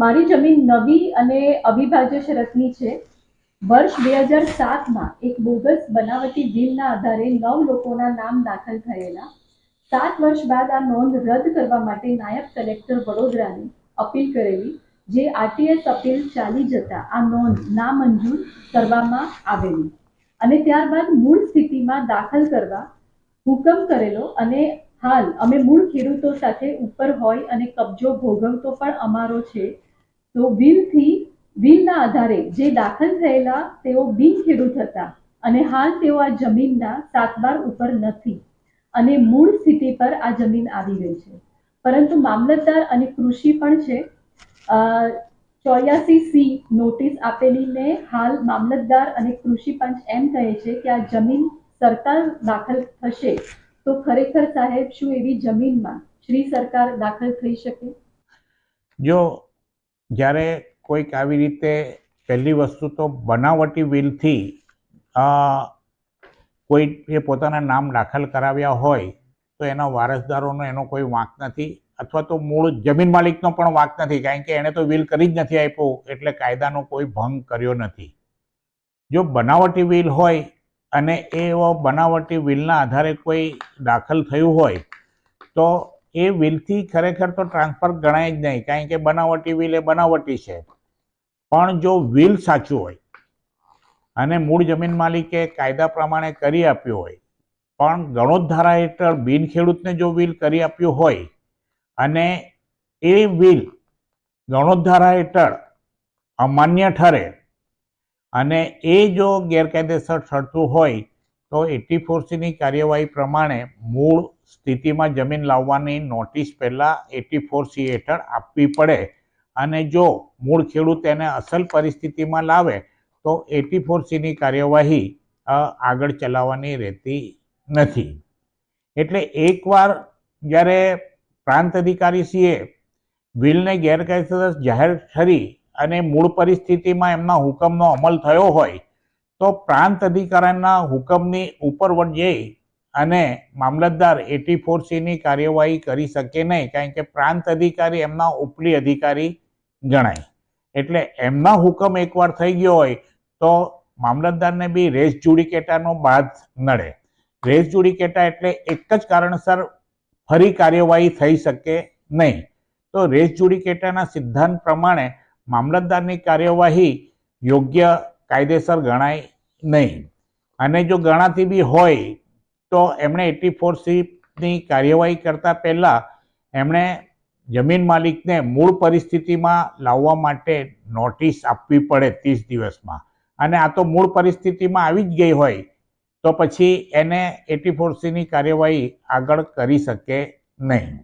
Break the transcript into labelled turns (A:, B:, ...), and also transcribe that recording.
A: મારી જમીન નવી અને અવિભાજ્ય શરતની છે. વર્ષ બે હજાર સાતમાં એક બોગસ બનાવટી બિલના આધારે નવ લોકોના નામ દાખલ થયેલા. સાત વર્ષ બાદ આ નોંધ રદ કરવા માટે નાયબ કલેક્ટર વડોદરાને અપીલ કરેલી, જે આરટીએસ અપીલ ચાલી જતા આ નોંધ નામંજૂર કરવામાં આવેલી અને ત્યારબાદ મૂળ સ્થિતિમાં દાખલ કરવા હુકમ કરેલો અને હાલ અમે મૂળ ખેડૂતો સાથે ઉપર હોય અને કબજો ભોગવતો પણ અમારો છે. તો બિલથી, બિલના આધારે જે દાખલ થયેલા તેઓ બિન ખેડૂત હતા અને હાલ તેઓ આ જમીનના સાતબાર ઉપર નથી અને મૂળ સ્થિતિ પર આ જમીન આવી ગઈ છે. પરંતુ મામલતદાર અને કૃષિ પણ છે. ચોર્યાસી સી નોટિસ આપેલીને હાલ મામલતદાર અને કૃષિ પંચ એમ કહે છે કે આ જમીન સરકાર દાખલ થશે. તો ખરેખર સાહેબ શું એવી જમીનમાં શ્રી સરકાર દાખલ થઈ શકે?
B: જો જ્યારે કોઈક આવી રીતે પહેલી વસ્તુ તો બનાવટી વિલથી અ, કોઈ એ પોતાના નામ દાખલ કરાવ્યા હોય તો એના વારસદારોનો એનો કોઈ વાંક નથી અથવા તો મૂળ જમીન માલિકનો પણ વાંક નથી કારણ કે એણે તો વિલ કરી જ નથી આપ્યો એટલે કાયદાનો કોઈ ભંગ કર્યો નથી. જો બનાવટી વિલ હોય અને એવો બનાવટી વિલના આધારે કોઈ દાખલ થયું હોય તો એ વિલથી ખરેખર તો ટ્રાન્સફર ગણાય જ નહીં, કારણ કે બનાવટી વિલ એ બનાવટી છે. પણ જો વિલ સાચું હોય, અને મૂળ જમીન માલિકે કાયદા પ્રમાણે કરી આપ્યું હોય, પણ ગણોત ધારા હેઠળ બિન ખેડૂતને જો વિલ કરી આપ્યું હોય, અને એ વિલ ગણોત ધારા હેઠળ અમાન્ય ઠરે, અને એ જો ગેરકાયદેસર ઠરતું હોય તો એટી ફોરસીની કાર્યવાહી પ્રમાણે મૂળ સ્થિતિમાં જમીન લાવવાની નોટિસ પહેલાં એટી ફોર સી હેઠળ આપવી પડે. અને જો મૂળ ખેડૂત એને અસલ પરિસ્થિતિમાં લાવે, તો એટી ફોર સીની કાર્યવાહી આગળ ચલાવવાની રહેતી નથી. એટલે એકવાર જ્યારે પ્રાંત અધિકારી સીએ બિલને ગેરકાયદેસર જાહેર ઠરી અને મૂળ પરિસ્થિતિમાં એમના હુકમનો અમલ થયો હોય તો પ્રાંત અધિકારીના હુકમની ઉપરવટ જઈ અને મામલતદાર એટી ફોર સીની કાર્યવાહી કરી શકે નહીં, કારણ કે પ્રાંત અધિકારી એમના ઉપલી અધિકારી ગણાય. એટલે એમના હુકમ એકવાર થઈ ગયો હોય તો મામલતદારને બી રેસ જુડિકેટાનો બાદ નડે. રેસ જુડિકેટા એટલે એક જ કારણસર ફરી કાર્યવાહી થઈ શકે નહીં. તો રેસ જુડિકેટાના સિદ્ધાંત પ્રમાણે મામલતદારની કાર્યવાહી યોગ્ય કાયદેસર ગણાય નહીં. અને જો ગણાતી બી હોય, તો એમણે એટી ફોર સીની કાર્યવાહી કરતાં પહેલાં એમણે જમીન માલિકને મૂળ પરિસ્થિતિમાં લાવવા માટે નોટિસ આપવી પડે ત્રીસ દિવસમાં. અને આ તો મૂળ પરિસ્થિતિમાં આવી જ ગઈ હોય, તો પછી એને એટી ફોર સીની કાર્યવાહી આગળ કરી શકે નહીં.